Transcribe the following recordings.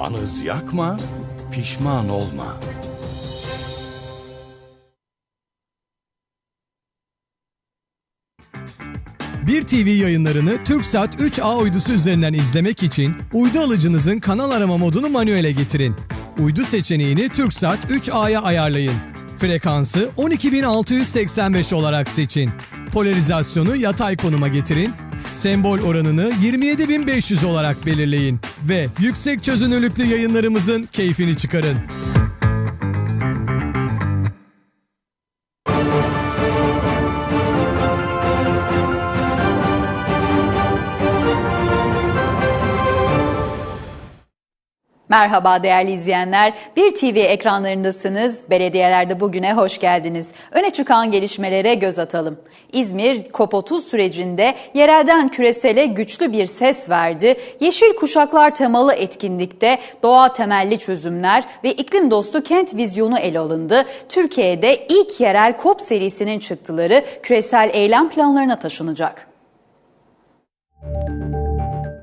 Anız yakma, pişman olma. Bir TV yayınlarını TürkSat 3A uydusu üzerinden izlemek için uydu alıcınızın kanal arama modunu manuele getirin. Uydu seçeneğini TürkSat 3A'ya ayarlayın. Frekansı 12685 olarak seçin. Polarizasyonu yatay konuma getirin. Sembol oranını 27500 olarak belirleyin ve yüksek çözünürlüklü yayınlarımızın keyfini çıkarın. Merhaba değerli izleyenler. Bir TV ekranlarındasınız. Belediyelerde bugüne hoş geldiniz. Öne çıkan gelişmelere göz atalım. İzmir COP30 sürecinde yerelden küresele güçlü bir ses verdi. Yeşil Kuşaklar temalı etkinlikte doğa temelli çözümler ve iklim dostu kent vizyonu ele alındı. Türkiye'de ilk yerel COP serisinin çıktıları küresel eylem planlarına taşınacak.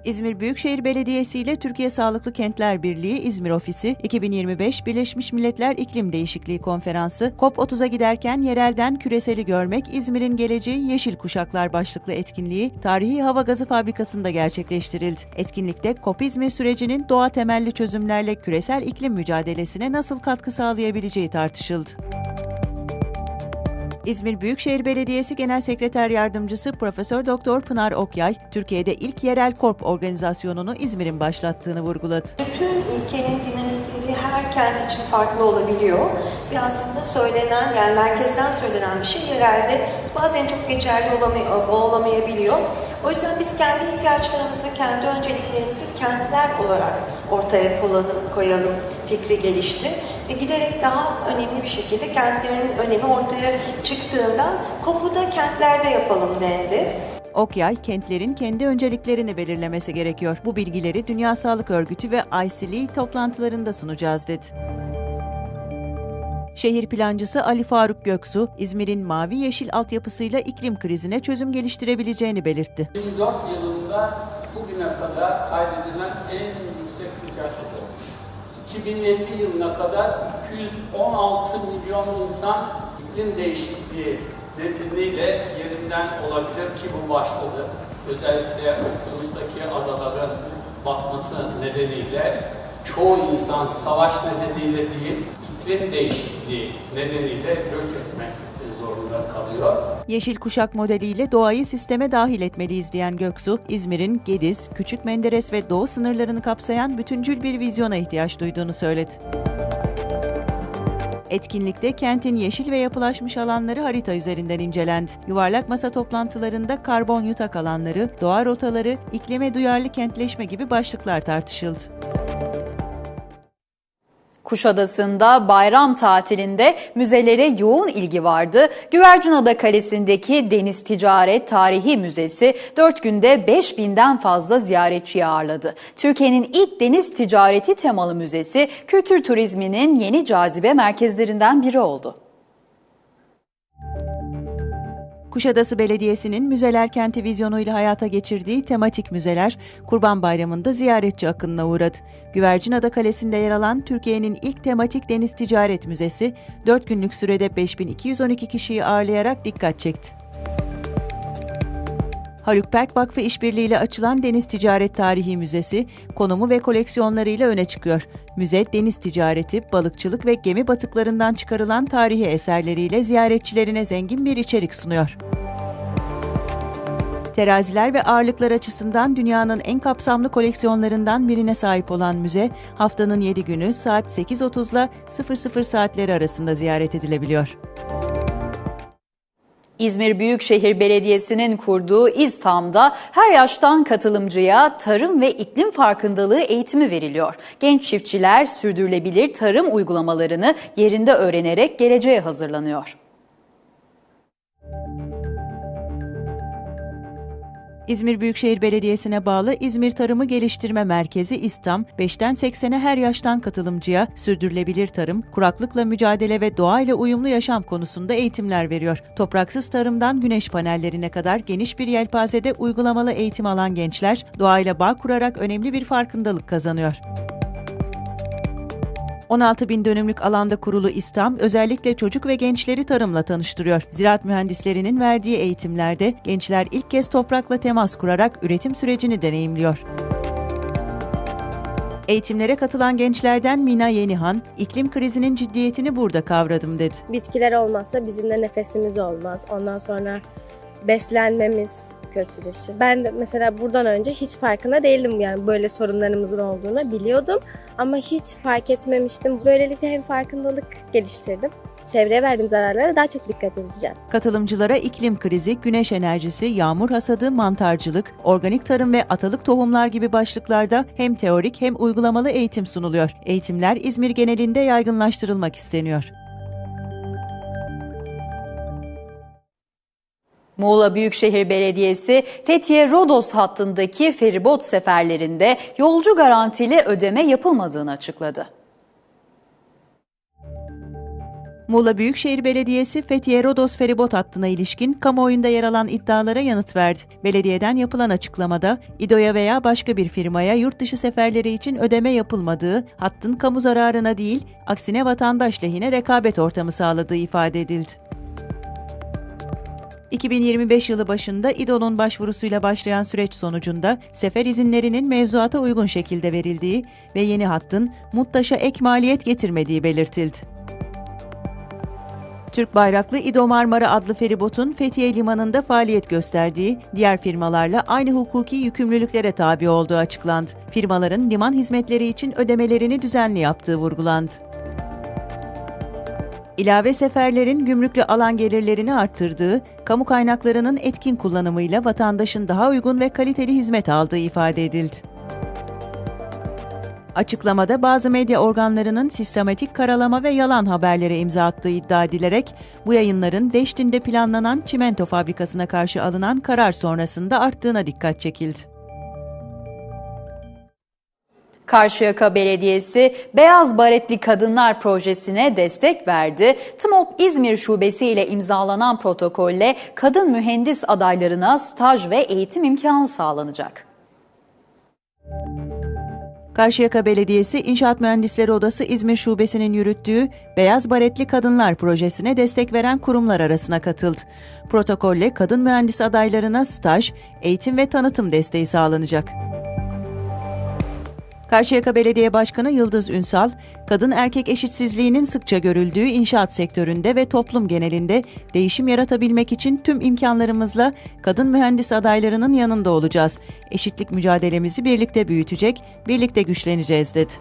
İzmir Büyükşehir Belediyesi ile Türkiye Sağlıklı Kentler Birliği İzmir Ofisi 2025 Birleşmiş Milletler İklim Değişikliği Konferansı COP30'a giderken yerelden küreseli görmek İzmir'in geleceği yeşil kuşaklar başlıklı etkinliği tarihi hava gazı fabrikasında gerçekleştirildi. Etkinlikte COP İzmir sürecinin doğa temelli çözümlerle küresel iklim mücadelesine nasıl katkı sağlayabileceği tartışıldı. İzmir Büyükşehir Belediyesi Genel Sekreter Yardımcısı Profesör Doktor Pınar Okyay, Türkiye'de ilk yerel korp organizasyonunu İzmir'in başlattığını vurguladı. Bütün ülkenin dinamikleri her kent için farklı olabiliyor. Ve aslında söylenen, yani merkezden söylenen bir şey yerelde bazen çok geçerli olamay- olamayabiliyor. O yüzden biz kendi ihtiyaçlarımızı, kendi önceliklerimizi kentler olarak ortaya koyalım, koyalım fikri gelişti. Ve giderek daha önemli bir şekilde kentlerin önemi ortaya çıktığından kopu da kentlerde yapalım dendi. Okyay, kentlerin kendi önceliklerini belirlemesi gerekiyor. Bu bilgileri Dünya Sağlık Örgütü ve ICLE toplantılarında sunacağız dedi. Şehir plancısı Ali Faruk Göksu, İzmir'in mavi yeşil altyapısıyla iklim krizine çözüm geliştirebileceğini belirtti. 2004 yılında bugüne kadar kaydedilen en. 2050 yılına kadar 216 milyon insan iklim değişikliği nedeniyle yerinden olabilir ki bu başladı. Özellikle okyanustaki adaların batması nedeniyle çoğu insan savaş nedeniyle değil, iklim değişikliği nedeniyle göç etmek kalıyor. Yeşil kuşak modeliyle doğayı sisteme dahil etmeliyiz diyen Göksu, İzmir'in Gediz, Küçük Menderes ve Doğu sınırlarını kapsayan bütüncül bir vizyona ihtiyaç duyduğunu söyledi. Etkinlikte kentin yeşil ve yapılaşmış alanları harita üzerinden incelendi. Yuvarlak masa toplantılarında karbon yutak alanları, doğa rotaları, iklime duyarlı kentleşme gibi başlıklar tartışıldı. Kuşadası'nda bayram tatilinde müzelere yoğun ilgi vardı. Güvercinada Kalesi'ndeki Deniz Ticaret Tarihi Müzesi 4 günde 5000'den fazla ziyaretçi ağırladı. Türkiye'nin ilk deniz ticareti temalı müzesi kültür turizminin yeni cazibe merkezlerinden biri oldu. Kuşadası Belediyesi'nin Müzeler Kenti vizyonuyla hayata geçirdiği tematik müzeler, Kurban Bayramı'nda ziyaretçi akınına uğradı. Güvercinada Kalesi'nde yer alan Türkiye'nin ilk tematik deniz ticaret müzesi, 4 günlük sürede 5212 kişiyi ağırlayarak dikkat çekti. Haluk Berk Vakfı işbirliğiyle açılan Deniz Ticaret Tarihi Müzesi, konumu ve koleksiyonlarıyla öne çıkıyor. Müze, deniz ticareti, balıkçılık ve gemi batıklarından çıkarılan tarihi eserleriyle ziyaretçilerine zengin bir içerik sunuyor. Teraziler ve ağırlıklar açısından dünyanın en kapsamlı koleksiyonlarından birine sahip olan müze, haftanın 7 günü saat 8.30 ile 00 saatleri arasında ziyaret edilebiliyor. İzmir Büyükşehir Belediyesi'nin kurduğu İztam'da her yaştan katılımcıya tarım ve iklim farkındalığı eğitimi veriliyor. Genç çiftçiler sürdürülebilir tarım uygulamalarını yerinde öğrenerek geleceğe hazırlanıyor. İzmir Büyükşehir Belediyesi'ne bağlı İzmir Tarımı Geliştirme Merkezi İSTAM, 5'ten 80'e her yaştan katılımcıya sürdürülebilir tarım, kuraklıkla mücadele ve doğayla uyumlu yaşam konusunda eğitimler veriyor. Topraksız tarımdan güneş panellerine kadar geniş bir yelpazede uygulamalı eğitim alan gençler, doğayla bağ kurarak önemli bir farkındalık kazanıyor. 16 bin dönümlük alanda kurulu İSTAM özellikle çocuk ve gençleri tarımla tanıştırıyor. Ziraat mühendislerinin verdiği eğitimlerde gençler ilk kez toprakla temas kurarak üretim sürecini deneyimliyor. Eğitimlere katılan gençlerden Mina Yenihan, iklim krizinin ciddiyetini burada kavradım dedi. Bitkiler olmazsa bizim de nefesimiz olmaz. Ondan sonra beslenmemiz kötüleşir. Ben de mesela buradan önce hiç farkında değildim yani böyle sorunlarımızın olduğunu biliyordum ama hiç fark etmemiştim. Böylelikle hem farkındalık geliştirdim. Çevreye verdiğim zararlara daha çok dikkat edeceğim. Katılımcılara iklim krizi, güneş enerjisi, yağmur hasadı, mantarcılık, organik tarım ve atalık tohumlar gibi başlıklarda hem teorik hem uygulamalı eğitim sunuluyor. Eğitimler İzmir genelinde yaygınlaştırılmak isteniyor. Muğla Büyükşehir Belediyesi Fethiye-Rodos hattındaki feribot seferlerinde yolcu garantili ödeme yapılmadığını açıkladı. Muğla Büyükşehir Belediyesi Fethiye Rodos feribot hattına ilişkin kamuoyunda yer alan iddialara yanıt verdi. Belediyeden yapılan açıklamada İDO'ya veya başka bir firmaya yurt dışı seferleri için ödeme yapılmadığı, hattın kamu zararına değil, aksine vatandaş lehine rekabet ortamı sağladığı ifade edildi. 2025 yılı başında İDO'nun başvurusuyla başlayan süreç sonucunda sefer izinlerinin mevzuata uygun şekilde verildiği ve yeni hattın MUTTAŞ'a ek maliyet getirmediği belirtildi. Türk bayraklı İdo Marmara adlı feribotun Fethiye Limanı'nda faaliyet gösterdiği, diğer firmalarla aynı hukuki yükümlülüklere tabi olduğu açıklandı. Firmaların liman hizmetleri için ödemelerini düzenli yaptığı vurgulandı. İlave seferlerin gümrüklü alan gelirlerini arttırdığı, kamu kaynaklarının etkin kullanımıyla vatandaşın daha uygun ve kaliteli hizmet aldığı ifade edildi. Açıklamada bazı medya organlarının sistematik karalama ve yalan haberlere imza attığı iddia edilerek bu yayınların Deştin'de planlanan çimento fabrikasına karşı alınan karar sonrasında arttığına dikkat çekildi. Karşıyaka Belediyesi Beyaz Baretli Kadınlar Projesi'ne destek verdi. TMOP İzmir Şubesi ile imzalanan protokolle kadın mühendis adaylarına staj ve eğitim imkanı sağlanacak. Karşıyaka Belediyesi İnşaat Mühendisleri Odası İzmir Şubesi'nin yürüttüğü Beyaz Baretli Kadınlar Projesi'ne destek veren kurumlar arasına katıldı. Protokolle kadın mühendis adaylarına staj, eğitim ve tanıtım desteği sağlanacak. Karşıyaka Belediye Başkanı Yıldız Ünsal, kadın erkek eşitsizliğinin sıkça görüldüğü inşaat sektöründe ve toplum genelinde değişim yaratabilmek için tüm imkanlarımızla kadın mühendis adaylarının yanında olacağız. Eşitlik mücadelemizi birlikte büyütecek, birlikte güçleneceğiz dedi.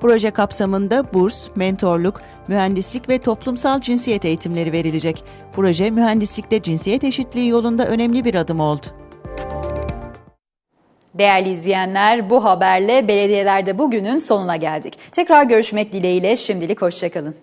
Proje kapsamında burs, mentorluk, mühendislik ve toplumsal cinsiyet eğitimleri verilecek. Proje mühendislikte cinsiyet eşitliği yolunda önemli bir adım oldu. Değerli izleyenler bu haberle belediyelerde bugünün sonuna geldik. Tekrar görüşmek dileğiyle şimdilik hoşçakalın.